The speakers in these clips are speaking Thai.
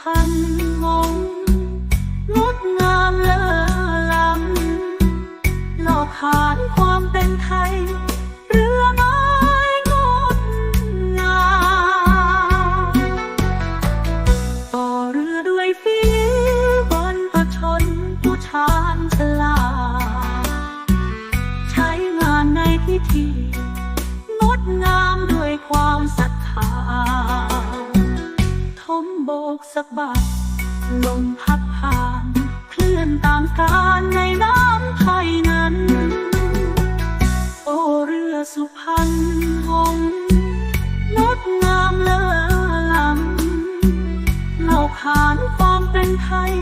พรรณมงงดงามเลอล้ำหลอกขานความเป็นไทย เรือไม้งดงามต่อเรือด้วยฝีบนผชนผู้ชาญฉลาดใช้งานในพิธี งดงามด้วยความศรัทธา กสะบัดลมพัดผ่าน เคลื่อนตามการในน้ำไทยนั้น โอเรือสุพรรณหงงดงามเลอล้ำเล่าขานความเป็นไทย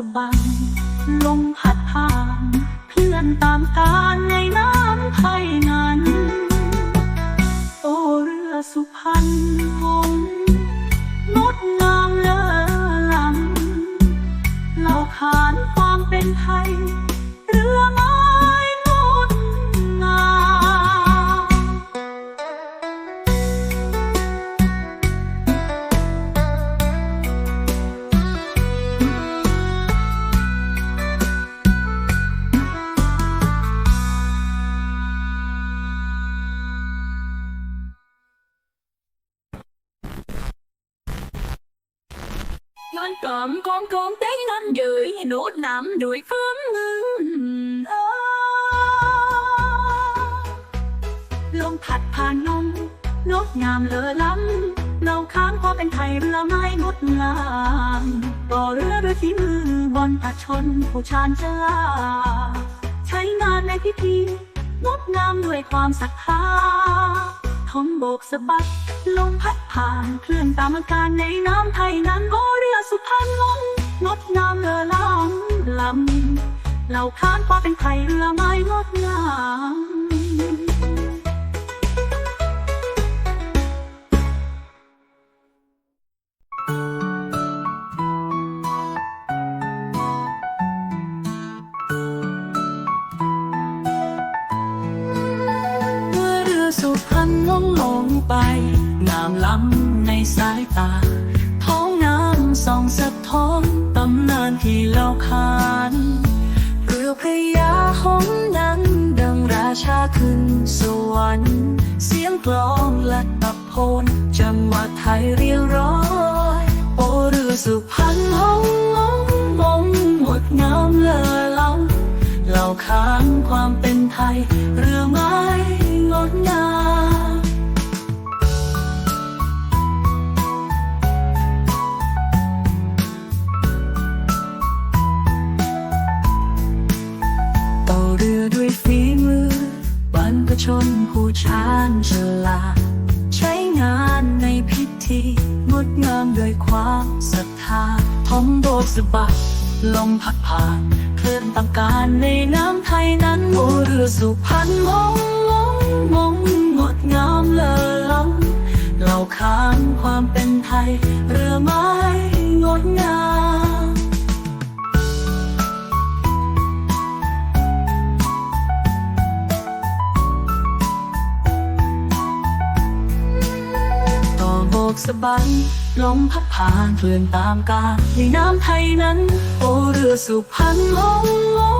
ะบัง ลงหัดทาง เคลื่อนตามการ Ngân cầm con con té ngân dưới nốt nắm đuổi phương ơ. ลมพัดผ่านนมงดงามเลอล้ำเราค้างความเป็นไทยเรือไม้งดงามต่อเรือด้วยฝีมือบนผชนผู้ชาญฉลาใช้งานในพิธีงดงามด้วยความศรัทธา ทองโบกสะบัดลมพัดผ่านเคลื่อนตามอาการในน้ำไทยนั้นโอเรือสุพรรณลงงดงามเลอล้ำลำเราค้านควาเป็นไทยเรือไม้งดงาม สายตา ท้องน้ำส่องสะท้อนตำนานที่เล่าขานเรือพญาหงนั้น ดังราชาขึ้นสวรรค์ เสียงกลองและตะโพนจังหวะไทยเรียงร้อยโอเรือสุพรรณหงส์หงส์มงงดงามเลอเล้ำเล่าขานความเป็นไทย เรือไม้งดงาม ผู้ชาญฉลาดใช้งานในพิธีงดงามด้วยความศรัทธาท้องโบสะบัดลมพัดผ่านเคลื่อนตามการในน้ำไทยนั้นโอเรือสุพรรณมงมงมงงดงามเลอล้ำเราขานความเป็นไทย เรือไม้งดงาม บันลมพัดผ่านเคลื่อนตามกาลในน้ำไทยนั้น โอเรือสุพรรณหง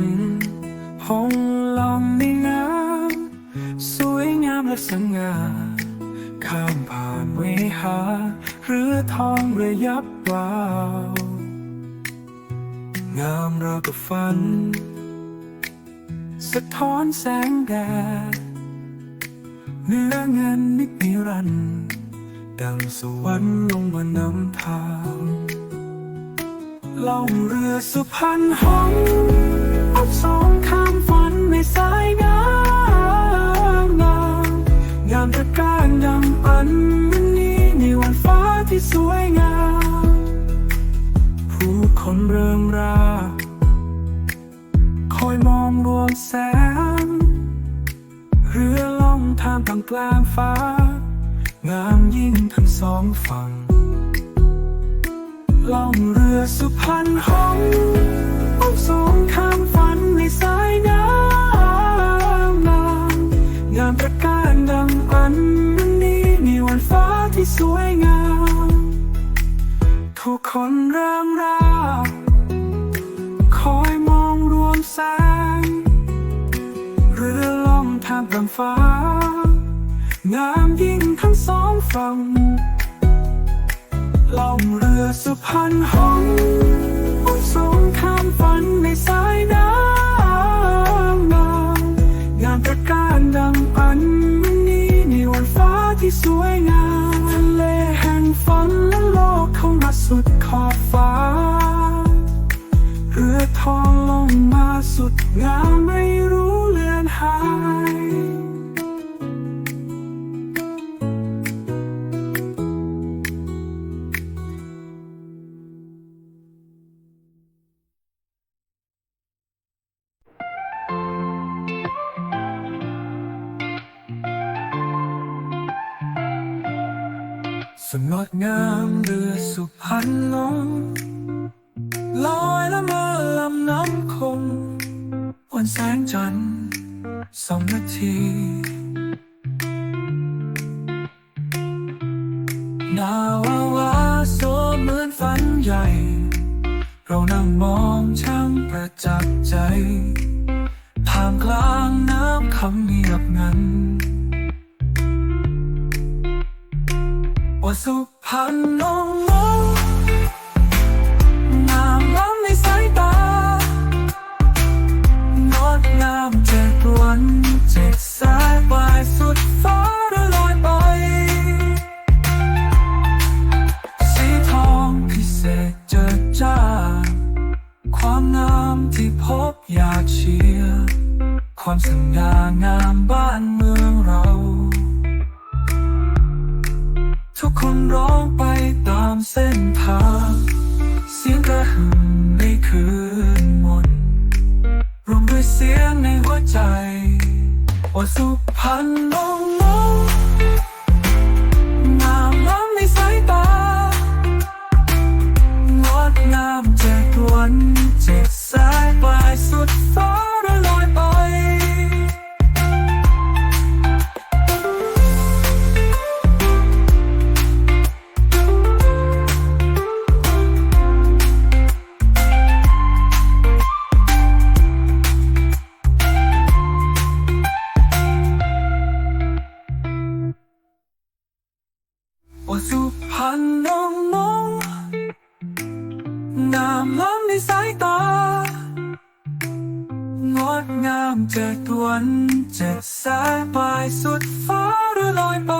สุพรรณหงลองในน้ำสวยงามและสง่าข้ามผ่านเวหาเรือทองเรือยับวาว งามราวกับฝัน สะท้อนแสงแดดเนื้อเงินนิดนิรันด์ดังสวรรค์ลงมานำทางล่องเรือสุพรรณหงส์อั บสองข้ามฝันในสายน้ำงามงามตระการดังปันมันนี้ในวันฟ้าที่สวยงาม ผู้คนเริงรา คอยมองรวงแสง เรือล่องทางกลางกลางฟ้า งามยิ่งทั้งสองฝั่ง ล่องเรือสุพรรณหงส์ ออกสองข้ามฝันในสายน้ำงามงามตระการดังอันนี้ในวันฟ้าที่สวยงามทุกคนเริ่มราคอยมองรวมแสงเรือล่องทางกลางฟ้างามยิ่งทั้งสองฝั่งล่องเรือสุพรรณหง ทองลงมาสุดงามไม่รู้เลือนหายสงดงามเรือสุพรรณลงลอยละเมอ วันแสงจันทร์สองนาทีนาวาวาโซเหมือนฝันใหญ่ เรานั่งมองช่างประจักษ์ใจท่ามกลางน้ำคำเงียบงันว่าสุพรรณลงมองำร้องไปตามเส้นทางเสียงกระหึ่มในคืนมนรวมด้วยเสียงในหัวใจว่าสุพรรณลมองงามเจ็ดวันเจ็ดสายปลายสุดฟ้าเรือลอยไป